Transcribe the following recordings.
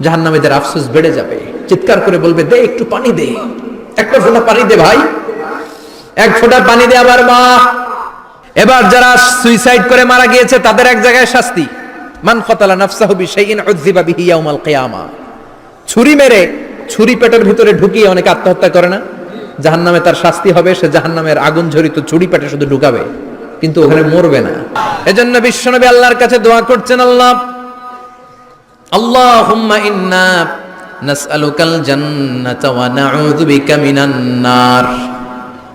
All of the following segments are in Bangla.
জাহান্নামীদের আফসোস বেড়ে যাবে। চিৎকার করে বলবে, দে একটু পানি দে। একটা ফোঁটা পানি দে ভাই। এক ফোঁটা পানি দে আমার মা। এবার যারা সুইসাইড করে মারা গিয়েছে, তাদের এক জায়গায় শাস্তি। মান ছুরি মেরে ছুরি পেটের ভিতরে ঢুকিয়ে অনেকে আত্মহত্যা করে না। জাহান্নামে তার শাস্তি হবে, সে জাহান্নামের আগুন ঝরিত ছুরি পেটে শুধু ঢুকাবে। কিন্তু ওখানে মরবে না। এজন্য বিশ্বনবী আল্লাহর কাছে দোয়া করছেন, আল্লাহ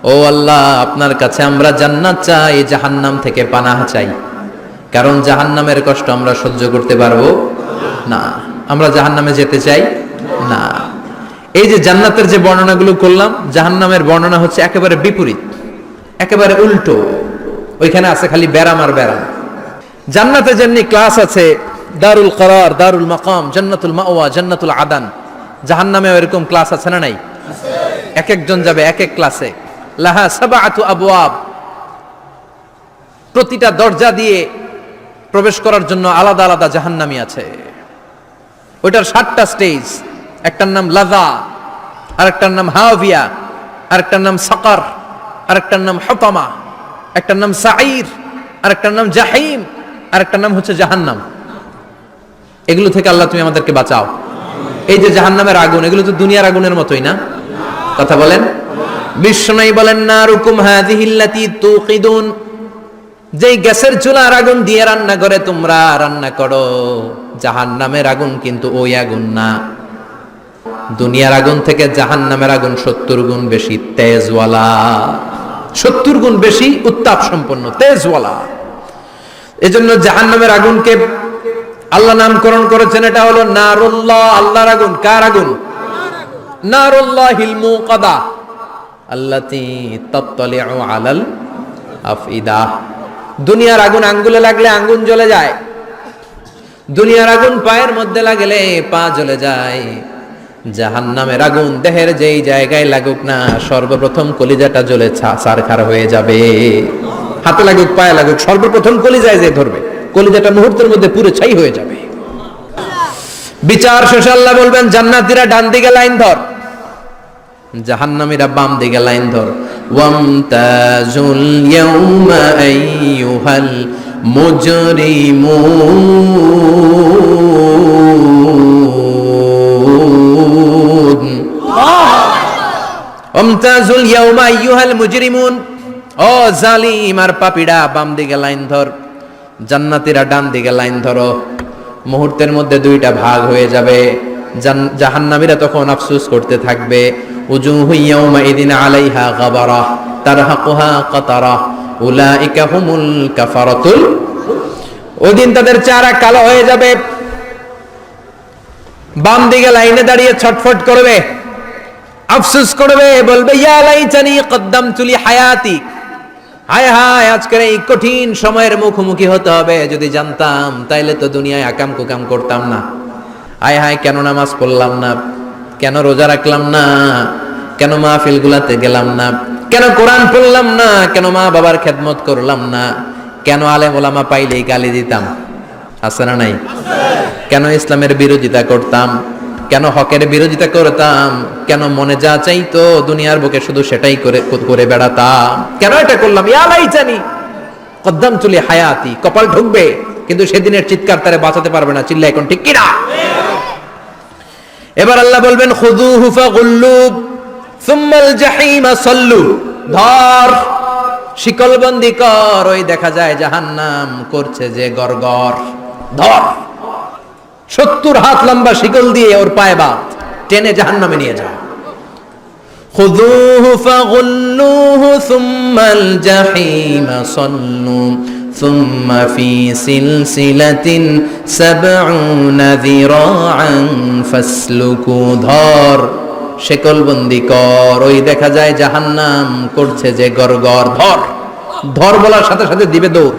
ও আল্লাহ, আপনার কাছে আমরা জান্নাত চাই, জাহান্নাম থেকে পানাহ চাই। কারণ জাহান্নামের কষ্ট আমরা সহ্য করতে পারব না। আমরা জাহান্নামে যেতে চাই না। এই যে জান্নাতের যে বর্ণনাগুলো করলাম, জাহান্নামের বর্ণনা হচ্ছে একেবারে বিপরীত, একেবারে উল্টো। ওইখানে আছে খালি ব্যারাম আর ব্যারাম। জান্নাতে যেমনি ক্লাস আছে দারুল করার, দারুল মাকাম, জান্নাতুল মাওয়া, জান্নাতুল আদান। জাহান্নামেও এরকম ক্লাস আছে না নাই? এক একজন যাবে এক এক ক্লাসে লাহা সাবাআতু আবওয়াব। প্রতিটা দরজা দিয়ে প্রবেশ করার জন্য আলাদা আলাদা জাহান্নামি আছে। ওইটার সাতটা স্টেজ একটার নাম লাজা, আরেকটার নাম হাভিয়া আরেকটার নাম সাকার, আরেকটার নাম হতামা, একটার নাম সাঈর, আরেকটার নাম জাহিম, আরেকটার নাম হচ্ছে জাহান্নাম। এগুলো থেকে আল্লাহ তুমি আমাদেরকে বাঁচাও। এই যে জাহান্নামের আগুন, এগুলো তো দুনিয়ার আগুনের মতোই না? কথা বলেন। বিশ্বনয়ী বলেন না রুকুম হাদিহিল্লাতি তুকিদুন যেই গ্যাসের চুলার আগুন দিয়ে রান্না করে, তোমরা রান্না করো। জাহান নামের আগুন কিন্তু ওই আগুন না। দুনিয়ার আগুন থেকে জাহান নামের আগুন সত্তর গুণ বেশি, তেজওয়ালা। সত্তর গুণ বেশি উত্তাপ সম্পন্ন, তেজওয়ালা। এজন্য জাহান নামের আগুনকে আল্লাহ নামকরণ করেছেন, এটা হলো নারুল্লাহ, আল্লাহর আগুন। কার আগুন? নারুল্লাহ হিলমু কদা আল্লাতি তত্তলিউ আলাল আফিদা দুনিয়ার আগুন আঙ্গুলে লাগলে আঙ্গুন জ্বলে যায়। দুনিয়ার আগুন পায়ের মধ্যে লাগলে পা জ্বলে যায়। জাহান্নামের আগুন দেহের যেই জায়গায় লাগুক না, সর্বপ্রথম কলিজাটা জ্বলে সারখার হয়ে যাবে। হাতে লাগুক, পায়ে লাগুক, সর্বপ্রথম কলিজায় যে ধরবে। কলিজাটা মুহূর্তের মধ্যে পুরো ছাই হয়ে যাবে। বিচার শেষে আল্লাহ বলবেন, জান্নাতীরা ডান দিকে লাইন ধর। জাহান্নামীরা বাম দিকে লাইন ধর। ওয়ামতাজুল ইয়াউমা আইয়ুহাল মুজরিমুন। ওয়ামতাজুল ইয়াউমা আইয়ুহাল মুজরিমুন। ও জালিম আর পাপীরা বাম দিকে লাইন ধর। জান্নাতীরা ডান দিকে লাইন ধরো। মুহূর্তের মধ্যে দুইটা ভাগ হয়ে যাবে। জাহান্নামীরা তখন আফসুস করতে থাকবে। উজুহু ইয়াউমা ইদিন আলাইহা গাবারা, তারহাকুহা কাতারা, উলাইকা হুমুল কাফারাতুল ওদিন তাদের চেহারা কালো হয়ে যাবে। বাম দিকে লাইনে দাঁড়িয়ে ছটফট করবে। আফসোস করবে, বলবে, ইয়া লাইতানি কদ্দামতু লি হায়াতি। হায় হায়, আজকের এই কঠিন সময়ের মুখোমুখি হতে হবে, যদি জানতাম, তাইলে তো দুনিয়ায় আকাম কুকাম করতাম না। হায় হায়, কেন নামাজ পড়লাম না? কেন রোজা রাখলাম না? কেন মাহফিল গুলাতে গেলাম না? কেন কোরআন পড়লাম না? কেন মা বাবার খেদমত করলাম না? কেন আলেম ওলামা পাইলেই গালি দিতাম? আছে না নাই? কেন ইসলামের বিরোধিতা করতাম? কেন হকের বিরোধিতা করতাম? কেন মনে যা চাইতো দুনিয়ার বুকে শুধু সেটাই করে করে বেড়াতাম? কেন এটা করলাম? ইয়ালাই জানি কদ্দাম চুলি হায়াতি, কপাল ঢুকবে, কিন্তু সেদিনের চিৎকার তারে বাঁচাতে পারবে না চিল্লা এখন ঠিক কিনা? এবার আল্লাহ বলবেন খুদু হুফা গুল্লু সুম্মাল জাহিমা সল্লু। ধর, শিকলবন্দি কর, ওই দেখা যায় জাহান্নাম করছে যে গরগর ধর। সত্তর হাত লম্বা শিকল দিয়ে ওর পায়ে বাদ টেনে জাহান্নামে নিয়ে যাও خذوه فغلوه ثم الجحيم صلوا ثم في سلسلة سبعون ذراعا فاسلكوا ধর শেকল বন্দি কর ওই দেখা যায় জাহান্নাম করছে যে গরগর ধর ধর বলার সাথে সাথে দিবে দৌড়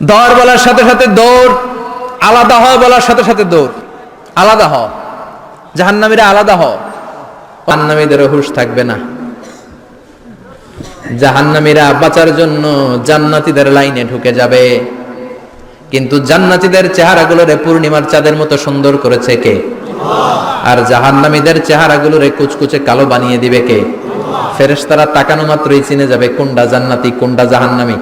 ধর বলার সাথে সাথে দৌড় আলাদা হয় বলার সাথে সাথে দৌড় আলাদা হ জাহান্নামীরা আলাদা হ জাহান্নামীদেরও হুশ থাকবে না। জাহান্নামীরা বাঁচার জন্য জান্নাতীদের লাইনে ঢুকে যাবে। কিন্তু জান্নাতীদের চেহারাগুলোরে পূর্ণিমার চাঁদের মতো সুন্দর করেছে কে? আর জাহান্নামীদের চেহারাগুলোরে কুচকুচে কালো বানিয়ে দিবে কে? ফেরেশতারা তাকানো মাত্রই চিনে যাবে কোনটা জান্নাতি, কোনটা জাহান্নামী।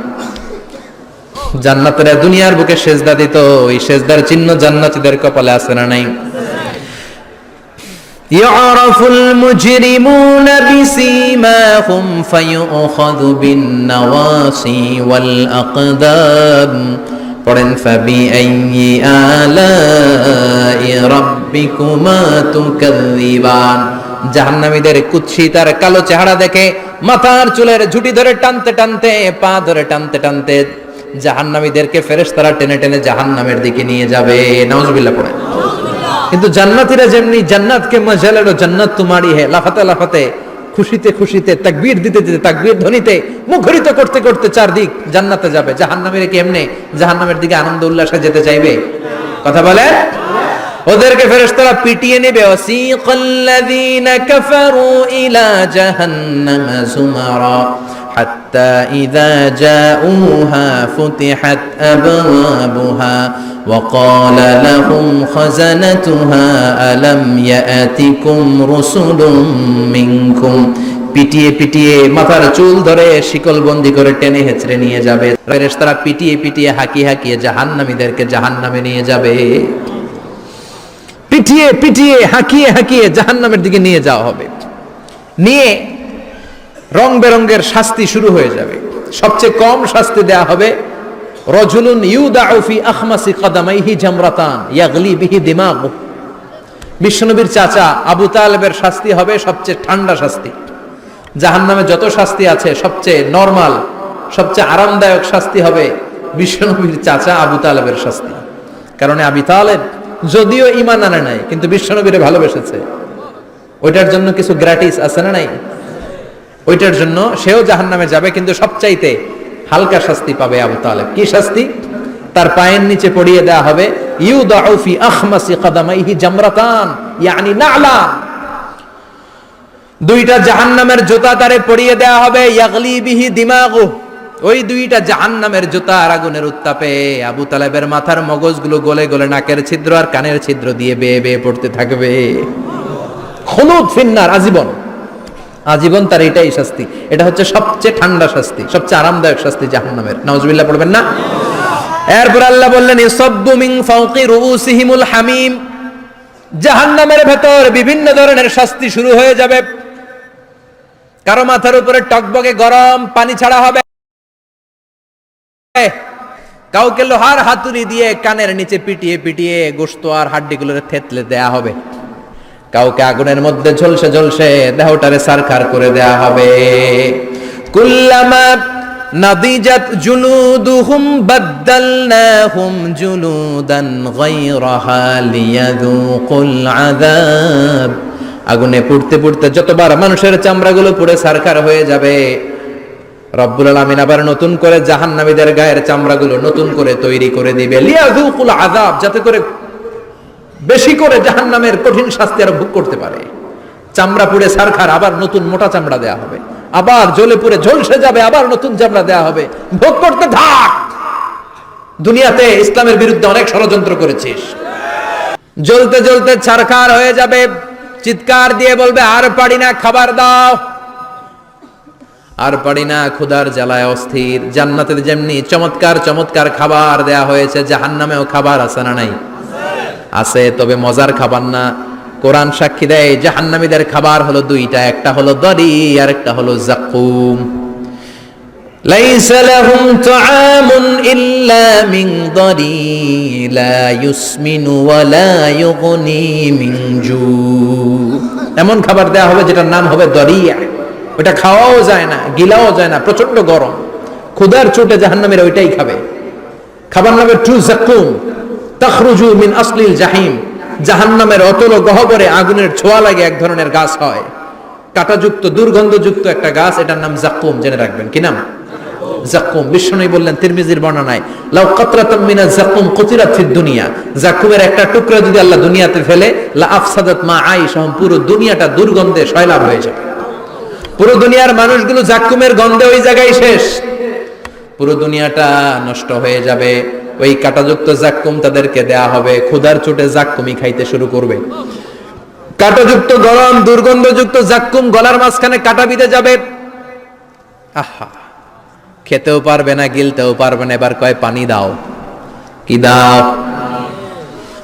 জান্নাতেরা দুনিয়ার বুকে সেজদা দিত ওই সেজদার চিহ্ন জান্নাতীদের কপালে আছে না নাই يعرف المجرمون بسيماهم فيؤخذ بالنواصي والأقدام পড়েন فبأي آلاء ربكما تكذبان জাহান্নামীদের কুৎসিত আর কালো চেহারা দেখে মাথার চুলের ঝুটি ধরে টানতে টানতে পা ধরে টানতে টানতে জাহান্নামীদেরকে ফেরেশতারা টেনে টেনে জাহান্নামের দিকে নিয়ে যাবে। নাউজুবিল্লাহ পড়ে কিন্তু জান্নাতীরা যেমনি জান্নাতকে মজা লেলো জান্নাত তোমারই হে, লাফাতে লাফাতে, খুশিতে খুশিতে, তাকবীর দিতে দিতে, তাকবীর ধ্বনিতে মুখরিত করতে করতে চারদিক জান্নাতে যাবে। জাহান্নামের কি এমনি জাহান্নামের দিকে আনন্দ উল্লাসে যেতে চাইবে? কথা বলে ওদেরকে ফেরেশতারা পিটিয়ে নেবে। ওয়াসিকাল্লাযীনা কাফারু ইলা জাহান্নামা যুমারা حتى إذا جاءوها فتحت أبوابها وقال لهم خزنتها ألم يأتكم رسل منكم পিটিয়ে পিটিয়ে মাথার চুল ধরে শিকল বন্দি করে টেনে হেঁচড়ে নিয়ে যাবে তারা পিটিয়ে পিটিয়ে হাঁকিয়ে হাঁকিয়ে জাহান্নামীদেরকে জাহান্নামে নিয়ে যাবে পিটিয়ে পিটিয়ে হাঁকিয়ে হাঁকিয়ে জাহান্নামের দিকে নিয়ে যাওয়া হবে নিয়ে রং বেরঙ্গের শাস্তি শুরু হয়ে যাবে। সবচেয়ে কম শাস্তি দেয়া হবে, রজুলুন ইউদাউফি আখমাসি কাদামাইহি জামরাতান ইয়াগলি বিহি দিমাগ। বিশ্বনবীর চাচা আবু তালেবের শাস্তি হবে সবচেয়ে ঠান্ডা শাস্তি। জাহান্নামে যত শাস্তি আছে, সবচেয়ে নর্মাল, সবচেয়ে আরামদায়ক শাস্তি হবে বিশ্বনবীর চাচা আবু তালেবের শাস্তি। কারণ আবি তালেব যদিও ইমান আনে নাই, কিন্তু বিশ্বনবীরে ভালোবেসেছে। ওইটার জন্য কিছু গ্র্যাটিস আছে না নাই? ওইটার জন্য সেও জাহান নামে যাবে, কিন্তু সবচাইতে হালকা শাস্তি পাবে আবু তালেব। কি শাস্তি? তার পায়ের নিচে পড়িয়ে দেওয়া হবে ইউদাউফি আখমাসি কাদামাইহি জামরাতান, ইয়ানি নালা। দুইটা জাহান্নামের জুতা তারে পড়িয়ে দেওয়া হবে, ইয়াগলি বিহি দিমাগু। ওই দুইটা জাহান্নামের জুতা আর আগুনের উত্তাপে আবু তালেবের মাথার মগজগুলো গলে গলে নাকের ছিদ্র আর কানের ছিদ্র দিয়ে বেয়ে বেয়ে পড়তে থাকবে। হলুদ ফিন্নার, আজীবন। আজীবন তার এটাই শাস্তি। এটা হচ্ছে সবচেয়ে ঠান্ডা শাস্তি, সবচেয়ে আরামদায়ক শাস্তি জাহান্নামের। নাউজুবিল্লাহ পড়বেন না? এরপর আল্লাহ বললেন ইসাব্বু মিন ফাওকি ভেতর বিভিন্ন ধরনের শাস্তি শুরু হয়ে যাবে। কারও মাথার উপরে টকবকে গরম পানি ছাড়া হবে। কাউকে লোহার হাতুড়ি দিয়ে কানের নিচে পিটিয়ে পিটিয়ে গোস্ত আর হাড্ডিগুলোর থেতলে দেয়া হবে। কাউকে আগুনের মধ্যে ঝলসে ঝলসে দেহটারে সারখার করে দেয়া হবে। কুল্লামা নাদিজাত জুনুদুহুম বাদদালনাহুম জুনুদান গায়রাহা লিয়াযুকুল আযাব। আগুনে পুড়তে পুড়তে যতবার মানুষের চামড়াগুলো পুড়ে সারখার হয়ে যাবে, রব্বুল আলামিন আবার নতুন করে জাহান্নামীদের গায়ের চামড়াগুলো নতুন করে তৈরি করে দিবে। লিয়াযুকুল আযাব, যাতে করে বেশি করে জাহান্নামের কঠিন শাস্তি আর ভোগ করতে পারে। চামড়া পুড়ে সারখার, আবার নতুন মোটা চামড়া দেয়া হবে। আবার জ্বলে পুড়ে ঝলসে যাবে, আবার নতুন চামড়া দেয়া হবে। ভোগ করতে থাক! দুনিয়াতে ইসলামের বিরুদ্ধে অনেক ষড়যন্ত্র করেছিস। জ্বলতে জ্বলতে ছারখার হয়ে যাবে। চিৎকার দিয়ে বলবে, আর পারি না, খাবার দাও। আর পারি না, ক্ষুধার জ্বালায় অস্থির। জান্নাতের যেমনি চমৎকার চমৎকার খাবার দেয়া হয়েছে, জাহান্নামেও খাবার আছে না নাই? আছে তবে মজার খাবার না কোরআন সাক্ষী দেয় জাহান্নামীদের খাবার হলো দুইটা একটা হলো দরি আর একটা হলো জাকুম ليس لهم طعام إلا من ضري لا يسمن ولا يغني من جوع এমন খাবার দেয়া হবে যেটার নাম হবে দরিয়া ওটা খাওয়াও যায় না গিলাও যায় না প্রচন্ড গরম ক্ষুধার চোটে জাহান্নামের ওইটাই খাবে খাবার নামে টু জাকুম তখরুজু মিন আসলিল জাহিম। জাহান্নামের অতল গহবরে আগুনের ছোঁয়া লাগে এক ধরনের গাছ হয়। কাটাযুক্ত, দুর্গন্ধযুক্ত একটা গাছ, এটার নাম জাকুম জেনে রাখবেন। কি নাম? জাকুম বিষ্ণু বললেন, তিরমিজির বর্ণনায়, লাউ কাতরাতাম মিনা জাকুম কুতিরাত ফিদ দুনিয়া। জাকুমের একটা টুকরা যদি আল্লাহ দুনিয়াতে ফেলে, লা আফসাদাত মা আইশা পুরো দুনিয়াটা দুর্গন্ধে শয়লাভ হয়ে যাবে। পুরো দুনিয়ার মানুষগুলো জাকুমের গন্ধে ওই জায়গায় শেষ। পুরো দুনিয়াটা নষ্ট হয়ে যাবে। ওই কাটাযুক্ত জাক্কুম তাদেরকে দেয়া হবে। ক্ষুধার চোটে জাক্কুমি খাইতে শুরু করবে। কাটাযুক্ত গরম, দুর্গন্ধযুক্ত জাক্কুম গলার মাঝখানে কাটা বিঁধে যাবে। আহা, খেতেও পারবে না, গিলতেও পারবে না। এবার কয়, পানি দাও। কি দাও?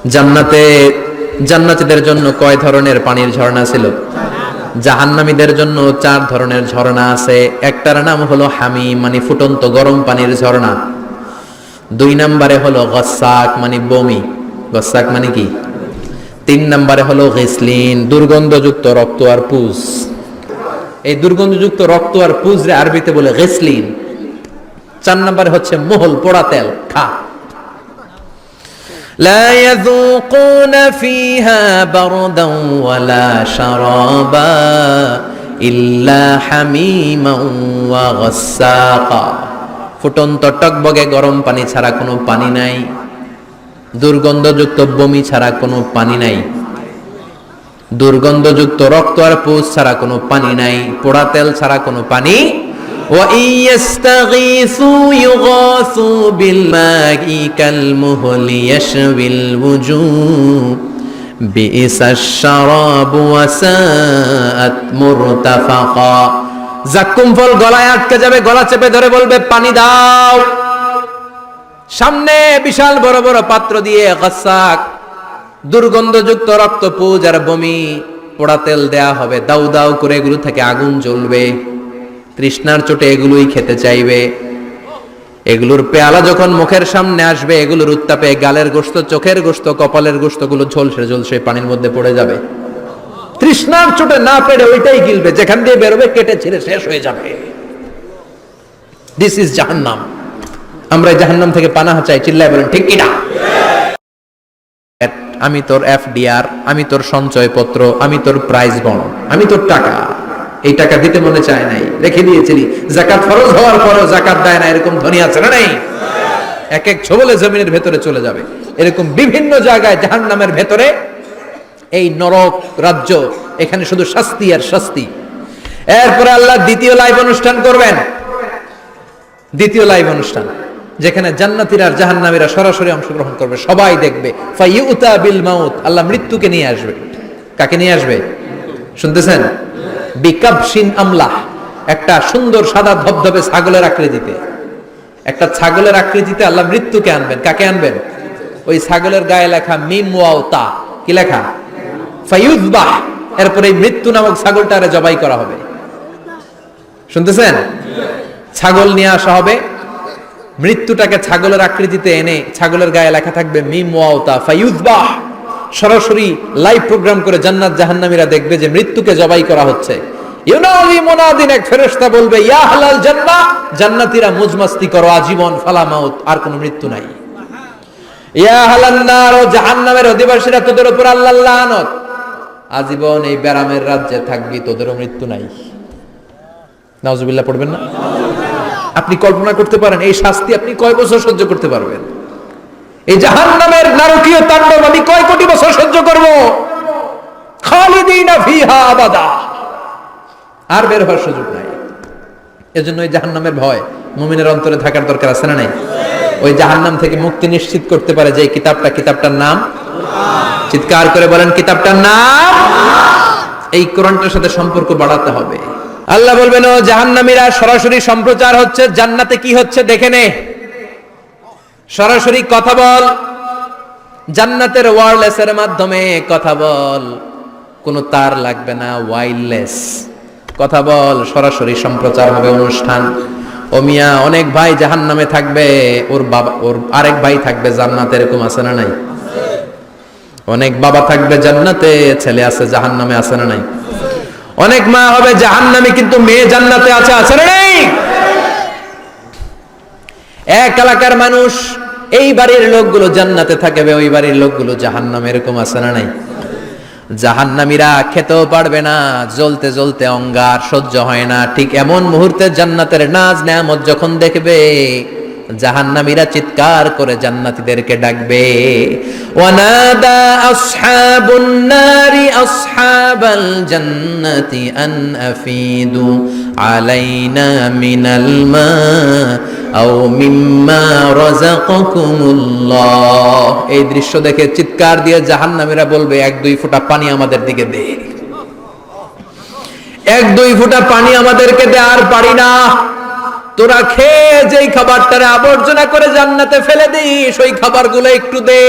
জান্নাতে, জান্নাতীদের জন্য কয় ধরনের পানির ঝর্ণা ছিল? জাহান্নামীদের জন্য চার ধরনের ঝর্ণা আছে। একটার নাম হলো হামি মানে ফুটন্ত গরম পানির ঝর্ণা। দুই নম্বরে হলো গসাক মানে বমি গসাক মানে কি তিন নম্বরে হলো গেসলিন দুর্গন্ধযুক্ত রক্ত আর পুজ এই দুর্গন্ধযুক্ত রক্ত আর পুজ রে আরবিতে বলে গেসলিন চার নম্বরে হচ্ছে মোহল পোড়া তেল খা لا يذوقون فيها بردا ولا شرابا إلا حميما وغساقا পুটন তটক বগে গরম পানি ছাড়া কোনো পানি নাই। দুর্গন্ধযুক্ত বমি ছাড়া কোনো পানি নাই। দুর্গন্ধযুক্ত রক্ত আর পোষ ছাড়া কোনো পানি নাই। পোড়া তেল ছাড়া কোনো পানি বিসাস শারাবু ওয়াসাআত মুরতাফাকা জাক্কুম ফল গলায় আটকে যাবে, গলা চেপে ধরে বলবে, পানি দাও। সামনে বিশাল বড় বড় পাত্র দিয়ে গাসাক দুর্গন্ধযুক্ত রক্তপুজ আর বমি পোড়া তেল দেয়া হবে। দাউ দাউ করে এগুলো থেকে আগুন জ্বলবে। তৃষ্ণার চোটে এগুলোই খেতে চাইবে। এগুলোর পেয়ালা যখন মুখের সামনে আসবে, এগুলোর উত্তাপে গালের গোস্ত চোখের গোস্ত কপালের গোস্তগুলো ঝলসে ঝলসে পানির মধ্যে পড়ে যাবে। তৃষ্ণার চোটে না পেরে ওইটাই গিলবে, যেখান দিয়ে বেরোবে, কেটে ছিঁড়ে শেষ হয়ে যাবে। দিস ইজ জাহান্নাম। আমরা জাহান্নাম থেকে পানাহা চাই, চিল্লায় বলেন, ঠিক কিনা? আমি তোর এফডিআর, আমি তোর সঞ্চয়পত্র, আমি তোর প্রাইজ বন্ড আমি তোর টাকা। এই টাকা দিতে মনে চায় নাই, রেখে দিয়েছিলি। জাকাত ফরজ হওয়ার পরও জাকাত দেয় না, এরকম ধনী আছে না নাই? এক এক ছবলে জমিনের ভেতরে চলে যাবে। এরকম বিভিন্ন জায়গায় জাহান্নামের ভেতরে এই নরক রাজ্য, এখানে শুধু শাস্তি আর শাস্তি। এরপরে আল্লাহ দ্বিতীয় লাইভ অনুষ্ঠান করবেন। দ্বিতীয় লাইভ অনুষ্ঠান, যেখানে জান্নাতীরা আর জাহান্নামীরা সরাসরি অংশগ্রহণ করবে। সবাই দেখবে। বিল মাউত, আল্লাহ মৃত্যুকে নিয়ে আসবে। কাকে নিয়ে আসবে? শুনতেছেন? বিকাবসিন আমলা একটা সুন্দর সাদা ধবধবে ছাগলের আকৃতিতে। একটা ছাগলের আকৃতিতে আল্লাহ মৃত্যুকে আনবেন। কাকে আনবেন? ওই ছাগলের গায়ে লেখা মিম ওয়াও তা। কি লেখা? ফাইউজবাহ এরপরে মৃত্যু নামক ছাগলটারে জবাই করা হবে। শুনতেছেন? ছাগল নিয়ে আসা হবে। মৃত্যুটাকে ছাগলের আকৃতিতে এনে ছাগলের গায়ে লেখা থাকবে মিম ওয়াওতা ফাইউজবাহ সরাসরি লাইভ প্রোগ্রাম করে জান্নাত জাহান্নামীরা দেখবে যে মৃত্যুকে জবাই করা হচ্ছে। ইউনাদি মুনাদিন, এক ফেরেশতা বলবে, ইয়া হালাল জান্নাহ। জান্নাতীরা মুজমাস্তি করো, আজীবন ফালা মাউত, আর কোনো মৃত্যু নাই। ইয়া হালান নার, ও জাহান্নামের অধিবাসীরা তোদের উপর আল্লাহ লানত। আজীবন এই ব্যারামের রাজ্যে থাকবি, তোদেরও মৃত্যু নাই। নাউজুবিল্লাহ, পড়বেন না? আপনি কল্পনা করতে পারেন, এই শাস্তি আপনি কয় বছর সহ্য করতে পারবেন? এই জাহান নামের নারকীয় তাণ্ডব আমি কয় কোটি বছর সহ্য করব? আর বের হওয়ার সুযোগ নাই। এজন্য ওই জাহান নামের ভয় মুমিনের অন্তরে থাকার দরকার আছে না নাই? ওই জাহান্নাম থেকে মুক্তি নিশ্চিত করতে পারে যে কিতাবটা, কিতাবটার নাম চিৎকার করে বলেন, কিতাবটার নাম? এই কোরআনটার সাথে সম্পর্ক বাড়াতে হবে। আল্লাহ বলবেন, ও জাহান্নামীরা, সরাসরি সম্প্রচার হচ্ছে, জান্নাতে কি হচ্ছে দেখে নে। সরাসরি কথা বল, জান্নাতের ওয়ারলেস এর মাধ্যমে কথা বল। কোনো তার লাগবে না ওয়াইরলেস কথা বল, সরাসরি সম্প্রচার হবে অনুষ্ঠান। ও মিয়া, অনেক ভাই জাহান নামে থাকবে, ওর বাবা, ওর আরেক ভাই থাকবে জান্নাতে, এরকম আছে না নাই? অনেক বাবা থাকবে জান্নাতে, ছেলে আছে জাহান নামে আছে না নাই? অনেক মা হবে জাহান নামে কিন্তু মেয়ে জান্নাতে আছে আছে না নাই? এক এলাকার মানুষ, এই বাড়ির লোকগুলো জান্নাতে থাকবে, ওই বাড়ির লোকগুলো জাহান্নাম, এরকম আছে না নাই? জাহান্নামীরা খেতেও পারবে না, জ্বলতে জ্বলতে অঙ্গার সহ্য হয় না। ঠিক এমন মুহূর্তে জান্নাতের নাজ নেয়ামত যখন দেখবে জাহান্নামীরা চিৎকার করে জান্নাতীদেরকে ডাকবে। ওয়ানাদা আসহাবুন নারি আসহাবাল জান্নাতি আন আফিদু আলাইনা মিনাল মা আও মিম্মা রাযাকাকুমুল্লাহ এই দৃশ্য দেখে চিৎকার দিয়ে জাহান্নামীরা বলবে, এক, দুই ফোঁটা পানি আমাদের দিকে দে। এক, দুই ফোঁটা পানি আমাদেরকে দে, আর পারি না। তোরা খেয়ে যেই খাবারটারে আবর্জনা করে জান্নাতে ফেলে দিস, ওই খাবারগুলো একটু দে।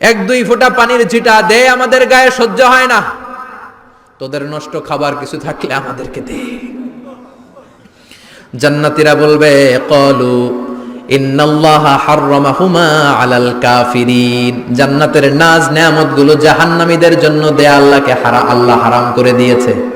এক, দুই ফোঁটা পানির ছিটা দে, আমাদের গায়ে সহ্য হয় না। তোদের নষ্ট খাবার কিছু থাকলে আমাদেরকে দে। জান্নাতীরা বলবে, কলু জান্নাতের নাজ নেয়ামতগুলো জাহান্নামীদের জন্য দেয়া আল্লাহকে হারা, আল্লাহ হারাম করে দিয়েছে।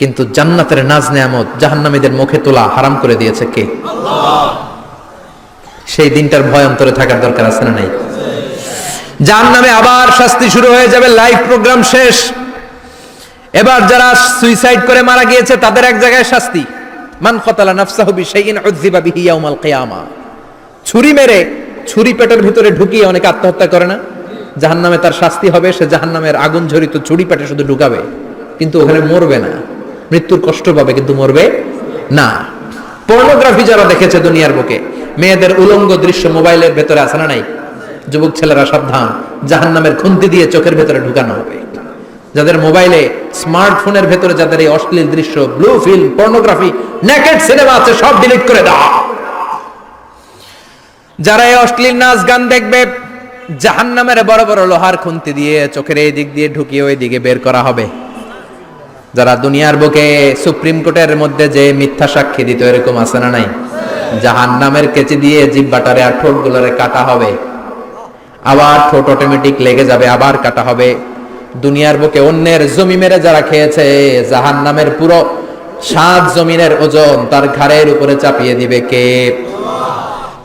কিন্তু জান্নাতের নাজ নেয়ামত জাহান্নামীদের মুখে তোলা হারাম করে দিয়েছে কে? সেই দিনটার ভয় অন্তরে থাকার দরকার আছে না নাই? জাহান্নামে আবার শাস্তি শুরু হয়ে যাবে, লাইভ প্রোগ্রাম শেষ। এবার যারা সুইসাইড করে মারা গিয়েছে, তাদের এক জায়গায় শাস্তি। মান কতালা নাফসাহু বিশাইইন উযযিবা বিহি ইয়াউমাল কিয়ামা। ছুরি মেরে ছুরি পেটের ভিতরে ঢুকিয়ে অনেকে আত্মহত্যা করে না? জাহান্নামে তার শাস্তি হবে, সে জাহান্নামের আগুন ঝরিত ছুরি পেটে শুধু ঢুকাবে, কিন্তু ওখানে মরবে না। মৃত্যুর কষ্ট পাবে কিন্তু মরবে না। পর্নোগ্রাফি যারা দেখেছে দুনিয়ার বুকে, মেয়েদের উলঙ্গ দৃশ্য মোবাইলের ভেতরে আছে না নাই? যুবক ছেলেরা সাবধান, জাহান্নামের খুন্তি দিয়ে চোখের ভেতরে ঢুকানো হবে। যাদের মোবাইলে স্মার্টফোনের ভেতরে যাদের এই অশ্লীল দৃশ্য, blue film pornography naked cinema আছে, সব ডিলিট করে দাও। যারা এই অশ্লীল নাচ গান দেখবে, জাহান্নামের বড় বড় লোহার খুন্তি দিয়ে চোখের এই দিক দিয়ে ঢুকিয়ে ওই দিকে বের করা হবে। যারা দুনিয়ার বুকে সুপ্রিম কোর্টের মধ্যে যে মিথ্যা সাক্ষী দিত, এরকম আছে না নাই? জাহান্নামের কেচি দিয়ে জিব্বাটারে আর ঠোঁট গুলোরে কাটা হবে। আবার ঠোঁট অটোমেটিক লেগে যাবে, আবার কাটা হবে। দুনিয়ার বুকে অন্যের জমি মেরে যারা খেয়েছে জাহান নামের পুরো সাত জমিনের ওজন তার ঘাড়ের উপরে চাপিয়ে দিবে কে?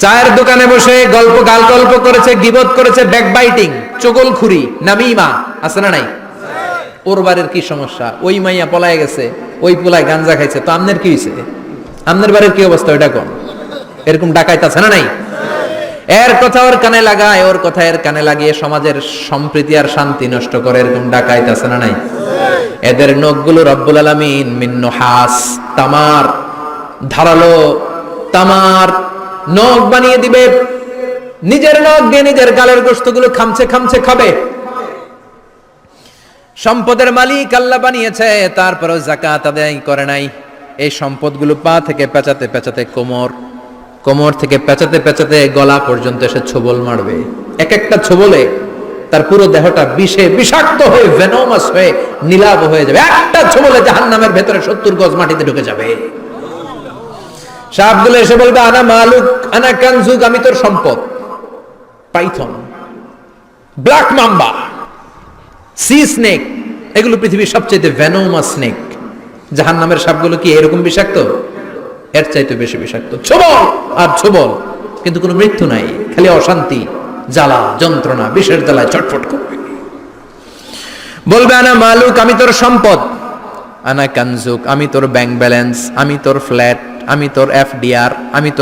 চায়ের দোকানে বসে গল্প গাল গল্প করেছে, গিবত করেছে ব্যাক বাইটিং চগল খুরি নামিমা, আছে না নাই? ওর বাড়ির কি সমস্যা? ওই মাইয়া পলায় গেছে, ওই পোলায় গাঞ্জা খাইছে, তো আমনের কি হয়েছে আমনের বাড়ির কি অবস্থা ওইটা কোন? এরকম ডাকাইতে আছে না নাই? এর কথা ওর কানে লাগায়, ওর কথা এর কানে লাগিয়ে সমাজের সম্প্রীতি আর শান্তি নষ্ট করে, এরকম ডাকাইতে আছে না নাই? এদের নখগুলো রব্বুল আলামিন মিন্ন হাস, তামার, ধারালো তামার নখ বানিয়ে দিবে। নিজের নখ দিয়ে নিজের গালের গোস্তগুলো খামছে খামছে খাবে। সম্পদের মালিক আল্লাহ বানিয়েছে, তারপরেও জাকাত আদায় করে নাই। এই সম্পদগুলো পা থেকে পেঁচাতে পেঁচাতে কোমর কোমর থেকে পেঁচাতে পেঁচাতে গলা পর্যন্ত এসে ছোবল মারবে। এক একটা ছোবলে তার পুরো দেহটা বিষে বিষাক্ত হয়ে ভেনোমাস হয়ে, নীলাভ হয়ে যাবে। একটা ছোবলে জাহান্নামের ভেতরে সত্তর গজ মাটিতে ঢুকে যাবে। সাপগুলো এসে বলবে, আনা মালুক, আনা কানজুক, আমি তোর সম্পদ। Python, black mamba. Sea snake এগুলো পৃথিবীর সবচেয়ে ভেনোমা স্নেক জাহান নামের সাপগুলো কি এরকম বিষাক্ত? এর চাইতে বেশি বিষাক্ত। ছবল, আর ছবল, কিন্তু কোনো মৃত্যু নাই, খালি অশান্তি, জ্বালা, যন্ত্রণা, বিষের জ্বালায় চটফট করবে বলবে, আনা মালুক, আমি তোর সম্পদ। আনা কানজুক, আমি তোর ব্যাংক ব্যালেন্স, আমি তোর ফ্ল্যাট, আমি তোর এফডিআর, আমি তোর